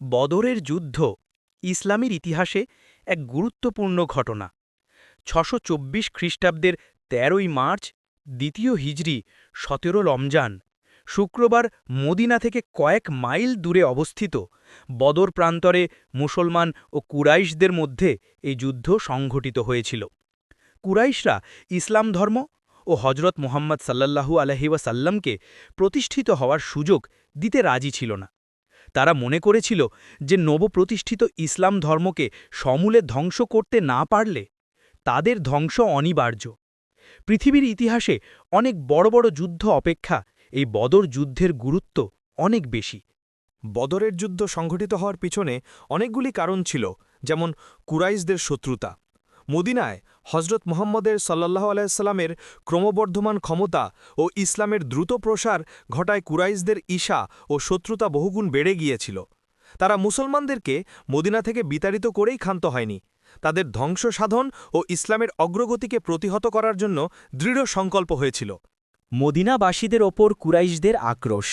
বদরের যুদ্ধ ইসলামের ইতিহাসে এক গুরুত্বপূর্ণ ঘটনা। ছশো চব্বিশ খ্রিস্টাব্দের তেরোই মার্চ, দ্বিতীয় হিজরি, সতেরো রমজান, শুক্রবার মদিনা থেকে কয়েক মাইল দূরে অবস্থিত বদর প্রান্তরে মুসলমান ও কুরাইশদের মধ্যে এই যুদ্ধ সংঘটিত হয়েছিল। কুরাইশরা ইসলাম ধর্ম ও হজরত মোহাম্মদ সাল্লাল্লাহু আলহি ওয়াসাল্লামকে প্রতিষ্ঠিত হওয়ার সুযোগ দিতে রাজি ছিল না। তারা মনে করেছিল যে নবপ্রতিষ্ঠিত ইসলাম ধর্মকে সমূলে ধ্বংস করতে না পারলে তাদের ধ্বংস অনিবার্য। পৃথিবীর ইতিহাসে অনেক বড় বড় যুদ্ধ অপেক্ষা এই বদর যুদ্ধের গুরুত্ব অনেক বেশি। বদরের যুদ্ধ সংঘটিত হওয়ার পিছনে অনেকগুলি কারণ ছিল, যেমন কুরাইশদের শত্রুতা। মদিনায় হজরত মোহাম্মদের সাল্লাহ আলাইসাল্লামের ক্রমবর্ধমান ক্ষমতা ও ইসলামের দ্রুত প্রসার ঘটায় কুরাইশদের ঈশা ও শত্রুতা বহুগুণ বেড়ে গিয়েছিল। তারা মুসলমানদেরকে মদিনা থেকে বিতাড়িত করেই ক্ষান্ত হয়নি। তাদের ধ্বংস সাধন ও ইসলামের অগ্রগতিকে প্রতিহত করার জন্য দৃঢ় সংকল্প হয়েছিল। মদিনাবাসীদের ওপর কুরাইশদের আক্রোশ।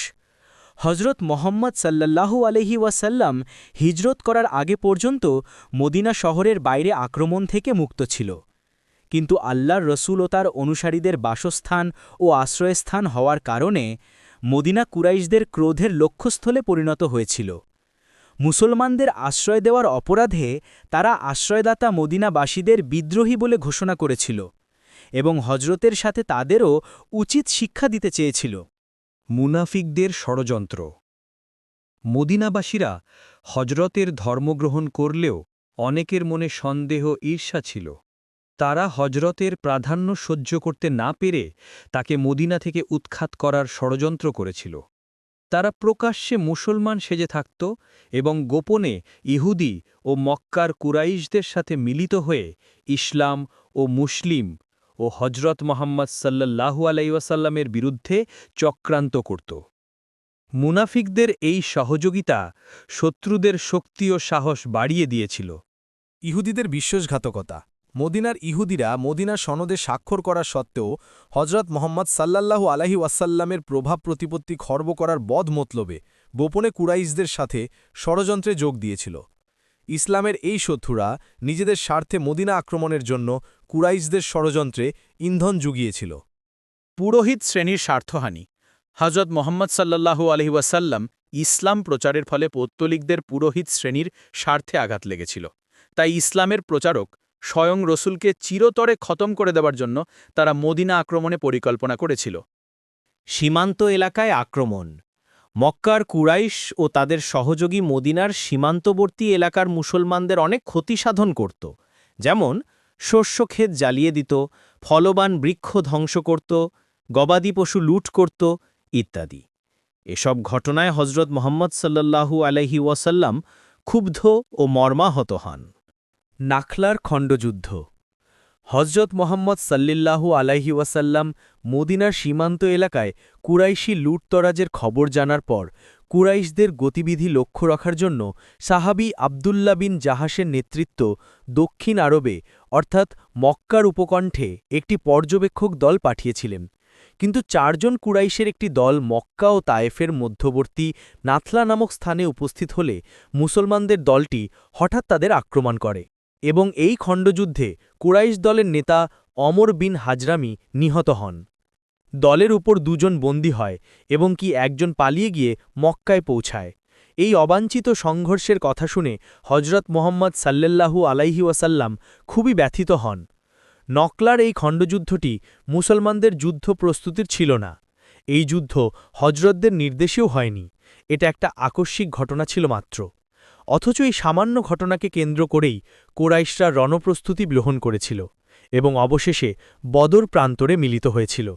হজরত মোহাম্মদ সাল্লাল্লাহু আলহি ওয়াসাল্লাম হিজরত করার আগে পর্যন্ত মদিনা শহরের বাইরে আক্রমণ থেকে মুক্ত ছিল। কিন্তু আল্লাহর রসুল ও তার অনুসারীদের বাসস্থান ও আশ্রয়স্থান হওয়ার কারণে মদিনা কুরাইশদের ক্রোধের লক্ষ্যস্থলে পরিণত হয়েছিল। মুসলমানদের আশ্রয় দেওয়ার অপরাধে তারা আশ্রয়দাতা মদিনাবাসীদের বিদ্রোহী বলে ঘোষণা করেছিল এবং হজরতের সাথে তাদেরও উচিত শিক্ষা দিতে চেয়েছিল। মুনাফিকদের ষড়যন্ত্র। মদিনাবাসীরা হজরতের ধর্মগ্রহণ করলেও অনেকের মনে সন্দেহ ঈর্ষা ছিল। তারা হজরতের প্রাধান্য সহ্য করতে না পেরে তাকে মদিনা থেকে উৎখাত করার ষড়যন্ত্র করেছিল। তারা প্রকাশ্যে মুসলমান সেজে থাকত এবং গোপনে ইহুদি ও মক্কার কুরাইশদের সাথে মিলিত হয়ে ইসলাম ও মুসলিম ও হজরত মোহাম্মদ সাল্লাহু আলাইসাল্লামের বিরুদ্ধে চক্রান্ত করত। মুনাফিকদের এই সহযোগিতা শত্রুদের শক্তি ও সাহস বাড়িয়ে দিয়েছিল। ইহুদিদের বিশ্বাসঘাতকতা মদিনার ইহুদিরা মদিনার সনদে স্বাক্ষর করা সত্ত্বেও হজরত মোহাম্মদ সাল্লাল্লাহু আলাহি ওয়াসাল্লামের প্রভাব প্রতিপত্তি খর্ব করার বধ মতলবে গোপনে কুরাইশদের সাথে ষড়যন্ত্রে যোগ দিয়েছিল। ইসলামের এই শত্রুরা নিজেদের স্বার্থে মদিনা আক্রমণের জন্য কুরাইশদের ষড়যন্ত্রে ইন্ধন জুগিয়েছিল। পুরোহিত শ্রেণির স্বার্থহানি। হজরত মোহাম্মদ সাল্লাল্লাহু আলহি ওয়াসাল্লাম ইসলাম প্রচারের ফলে পৌত্তলিকদের পুরোহিত শ্রেণির স্বার্থে আঘাত লেগেছিল। তাই ইসলামের প্রচারক স্বয়ং রসুলকে চিরতরে খতম করে দেওয়ার জন্য তারা মদিনা আক্রমণে পরিকল্পনা করেছিল। সীমান্ত এলাকায় আক্রমণ। মক্কার কুরাইশ ও তাদের সহযোগী মদিনার সীমান্তবর্তী এলাকার মুসলমানদের অনেক ক্ষতি সাধন করত। যেমন শস্যক্ষেত জ্বালিয়ে দিত, ফলবান বৃক্ষ ধ্বংস করত, গবাদি পশু লুট করত ইত্যাদি। এসব ঘটনায় হজরত মোহাম্মদ সাল্লাল্লাহু আলহি ওয়াসাল্লাম ক্ষুব্ধ ও মর্মাহত হন। নাখলার খণ্ডযুদ্ধ। হজরত মোহাম্মদ সাল্লিল্লাহু আলাইহি ওয়াসাল্লাম মদিনার সীমান্ত এলাকায় কুরাইশি লুটতরাজের খবর জানার পর কুরাইশদের গতিবিধি লক্ষ্য রাখার জন্য সাহাবি আবদুল্লা বিন জাহাসের নেতৃত্ব দক্ষিণ আরবে, অর্থাৎ মক্কার উপকণ্ঠে একটি পর্যবেক্ষক দল পাঠিয়েছিলেন। কিন্তু চারজন কুরাইশের একটি দল মক্কা ও তায়েফের মধ্যবর্তী নাথলা নামক স্থানে উপস্থিত হলে মুসলমানদের দলটি হঠাৎ তাদের আক্রমণ করে। এবং এই খণ্ডযুদ্ধে কুরাইশ দলের নেতা অমর বিন হাজরামি নিহত হন। দলের উপর দুজন বন্দী হয় এবং কি একজন পালিয়ে গিয়ে মক্কায় পৌঁছায়। এই অবাঞ্ছিত সংঘর্ষের কথা শুনে হজরত মোহাম্মদ সাল্লাল্লাহু আলাইহি ওয়াসাল্লাম খুবই ব্যথিত হন। নকলার এই খণ্ডযুদ্ধটি মুসলমানদের যুদ্ধ প্রস্তুতির ছিল না। এই যুদ্ধ হজরতদের নির্দেশেও হয়নি। এটা একটা আকস্মিক ঘটনা ছিল মাত্র। অথচ এই সামান্য ঘটনাকে কেন্দ্র করেই কোরাইশরা রণপ্রস্তুতি গ্রহণ করেছিল এবং অবশেষে বদর প্রান্তরে মিলিত হয়েছিল।